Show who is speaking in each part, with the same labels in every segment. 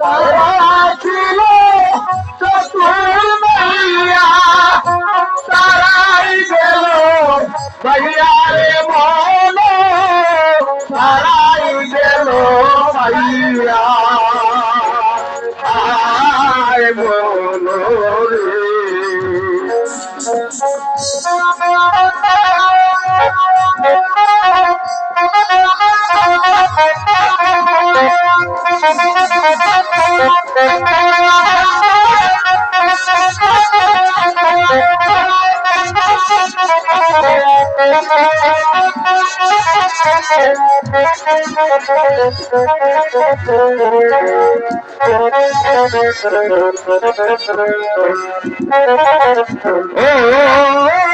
Speaker 1: তারা ছিল Oh,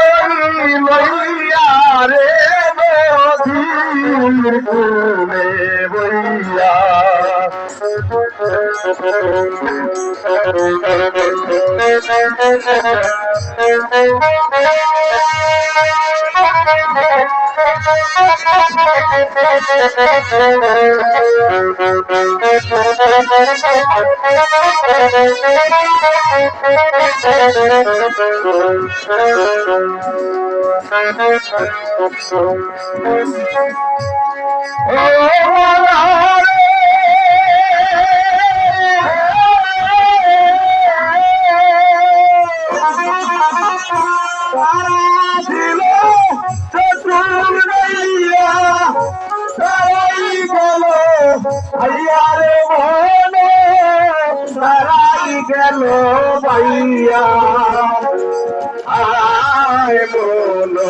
Speaker 1: লইয়া রে নদীর Oh, ছিল চতুর গইয়া সরাই গেল ভাইয়ারে মনে সরাই গেল ভাইয়া আয় বলো